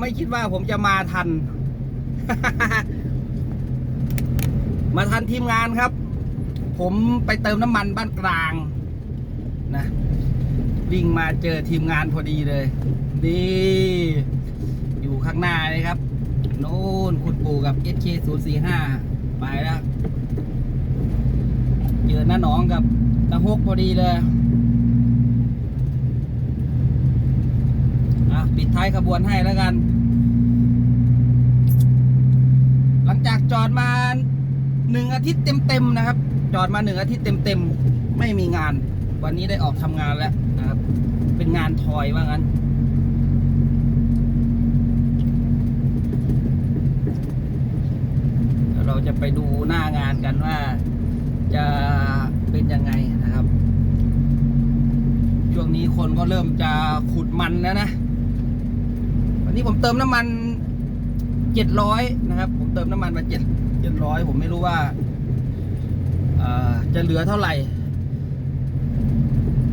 ไม่คิดว่าผมจะมาทัน มาทันทีมงานครับ ผมไปเติมน้ำมันบ้านกลางนะวิ่งมาเจอทีมงานพอดีเลย ดี อยู่ข้างหน้าเลยครับ โน่นขุดปูกับ SK 0 4 5 ไปแล้ว เจอหน้าหนองกับตะฮกพอดีเลย อะ ปิดท้ายขบวนให้แล้วกัน หลังจากจอดมาหนึ่งอาทิตย์เต็มๆนะครับ จอดมาหนึ่งอาทิตย์เต็มๆไม่มีงาน วันนี้ได้ออกทำงานแล้วนะครับ เป็นงานทอยว่างั้นเราจะไปดูหน้างานกันว่าจะเป็นยังไงนะครับ ช่วงนี้คนก็เริ่มจะขุดมันแล้วนะ นี้ผมเติมน้ำมันเจ็ดร้อยนะครับ ผมเติมน้ำมันมาเจ็ดเจ็ดร้อยผมไม่รู้ว่าจะเหลือเท่าไหร่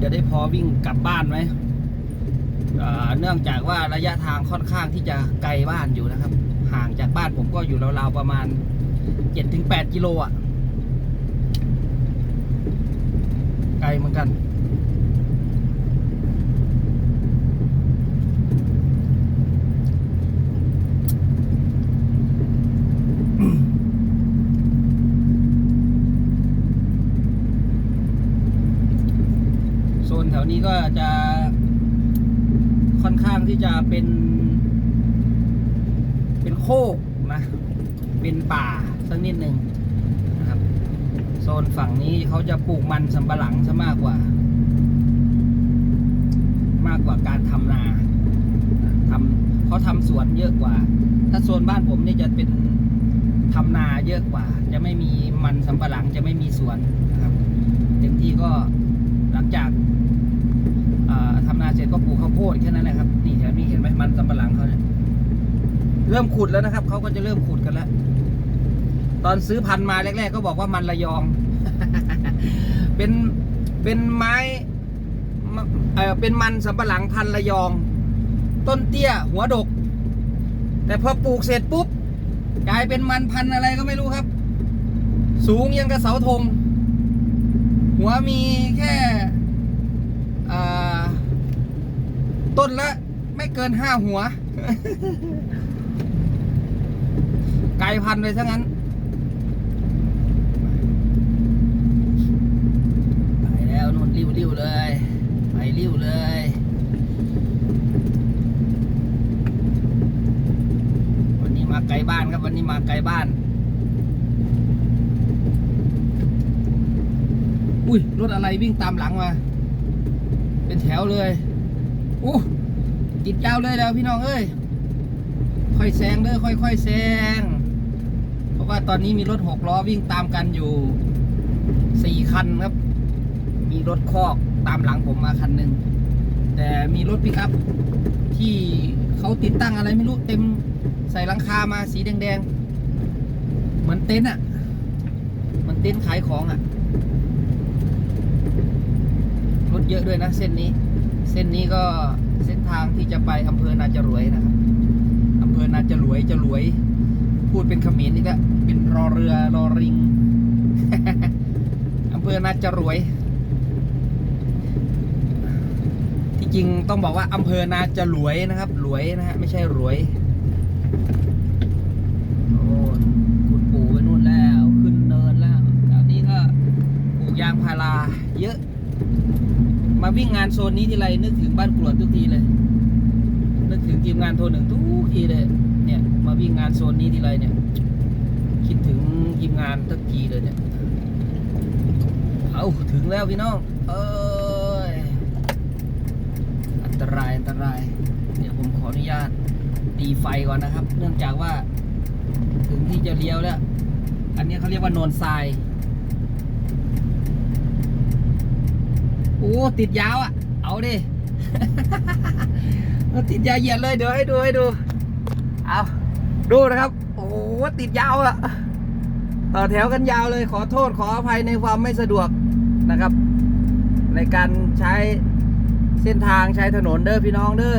จะได้พอวิ่งกลับบ้านไหมเอ่อเนื่องจากว่าระยะทางค่อนข้างที่จะไกลบ้านอยู่นะครับ ห่างจากบ้านผมก็อยู่ราวๆประมาณเจ็ดถึงแปดกิโลอะ ไกลเหมือนกัน ถวนี้ก็จะค่อนข้างที่จะเป็น เป็นโคกนะเป็นป่าสักนิดหนึ่งนะครับ โซนฝั่งนี้เขาจะปลูกมันสำปะหลังซะมากกว่า มากกว่าการทำนาทำเขาทำสวนเยอะกว่า ถ้าโซนบ้านผมนี่จะเป็นทำนาเยอะกว่า จะไม่มีมันสำปะหลังจะไม่มีสวนนะครับ เต็มที่ก็หลังจาก ทำนาเสร็จก็ปลูกข้าวโพดแค่นั้นแหละครับ นี่แถวนี้เห็นไหมมันสำปะหลังเขาเนี่ยเริ่มขุดแล้วนะครับเขาก็จะเริ่มขุดกันแล้ว ตอนซื้อพันธุ์มาแรก ๆ ก็บอกว่ามันระยอง เป็นเป็นไม้เออเป็นมันสำปะหลังพันธุ์ระยอง ต้นเตี้ย หัวดก แต่พอปลูกเสร็จปุ๊บกลายเป็นมันพันธุ์อะไรก็ไม่รู้ครับ สูงยังกระเสาธงหัวมีแค่อ่า ต้นละไม่เกินห้าหัว ไกลพันธุ์เลยทั้งนั้นไปแล้วนู่นริ้วริ้วๆเลย ไปริ้วเลยวันนี้มาไกลบ้านครับวันนี้มาไกลบ้าน อุ้ยรถอะไรวิ่งตามหลังมา เป็นแถวเลย อู้ติดยาวเลยแล้วพี่น้องเอ้ย ค่อยแซงเด้อค่อยๆแซง เพราะว่าตอนนี้มีรถหกล้อวิ่งตามกันอยู่สี่คันครับ มีรถคอกตามหลังผมมาคันหนึ่ง แต่มีรถปิกอัพที่เขาติดตั้งอะไรไม่รู้เต็มใส่หลังคามาสีแดงๆ เหมือนเต็นท์อะเหมือนเต็นท์ขายของอะ รถเยอะด้วยนะเส้นนี้ เส้นนี้ก็เส้นทางที่จะไปอำเภอนาจรวยนะครับอำเภอนาจรวยจรวย พูดเป็นขมรนี่ก็เป็นรอเรือรอริงอำเภอนาจรวย ที่จริงต้องบอกว่าอำเภอนาจรวยนะครับรวยนะฮะไม่ใช่รวยโอ้คุณปู่ไปนู่นแล้ว ขึ้นเนินแล้วแถวนี้ก็ปลูกยางพาราเยอะมาวิ่งงานโซนนี้ทีไรนึกถึงบ้านกรวดทุกทีเลย นึกถึงทีมงานโทรหนึ่งทุกทีเลย เนี่ย มาวิ่งงานโซนนี้ทีไรเนี่ย คิดถึงทีมงานทุกทีเลยเนี่ยเอาถึงแล้วพี่น้อง เออันตรายอันตราย เดี๋ยวผมขออนุญาตตีไฟก่อนนะครับ เนื่องจากว่า ถึงที่จะเลี้ยวแล้ว อันนี้เขาเรียกว่าโนนทราย อ้ติดยาวอะ เอาดิ ติดยาวเหยียดเลยเดี๋ยวให้ดูให้ดู เอาดูนะครับ โอ้ติดยาวอะ ต่อแถวกันยาวเลยขอโทษขออภัยในความไม่สะดวกนะครับ ในการใช้เส้นทางใช้ถนนเด้อพี่น้องเด้อ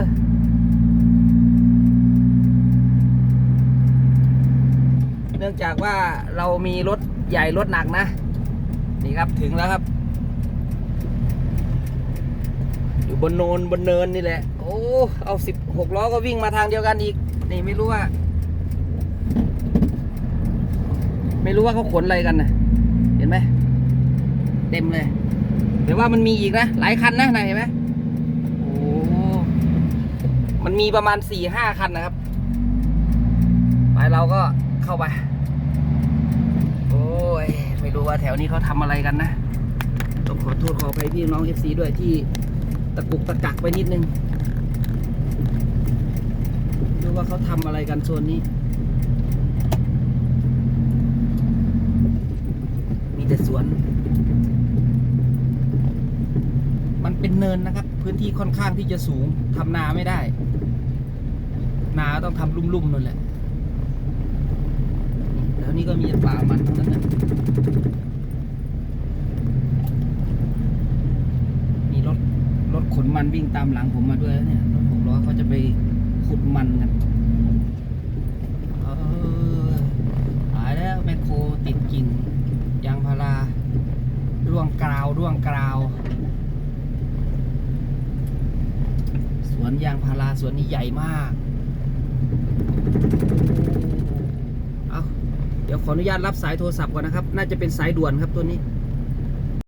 เนื่องจากว่าเรามีรถใหญ่รถหนักนะ นี่ครับถึงแล้วครับ อยู่บนโนนบนเนินนี่แหละ โอ้เอาสิบหกล้อก็วิ่งมาทางเดียวกันอีก นี่ไม่รู้ว่า ไม่รู้ว่าเขาขนอะไรกันนะเห็นไหมเต็มเลยแต่ว่ามันมีอีกนะ หลายคันนะนะเห็นไหมโอ้มันมีประมาณสี่ห้าคันนะครับไปเราก็เข้าไป โอ้ย ไม่รู้ว่าแถวนี้เขาทำอะไรกันนะต้องขอโทษขออภัยพี่น้อง FC ด้วยที่ ตะกุกตะกักไปนิดนึงไม่รู้ว่าเขาทำอะไรกันโซนนี้ มีแต่สวน มันเป็นเนินนะครับ พื้นที่ค่อนข้างที่จะสูงทำนาไม่ได้ นาต้องทำลุ่มๆนั่นแหละแล้วนี่ก็มีป่ามันทั้งนั้นนะมีรถรถ ขนมันวิ่งตามหลังผมมาด้วยเนี่ยรถหกล้อเขาจะไปขุดมันกันเออตายแล้วแมคโครติดกิ่งยางพาราร่วงกราวร่วงกราว สวนยางพาราสวนนี้ใหญ่มาก เอาเดี๋ยวขออนุญาตรับสายโทรศัพท์ก่อนนะครับ น่าจะเป็นสายด่วนครับตัวนี้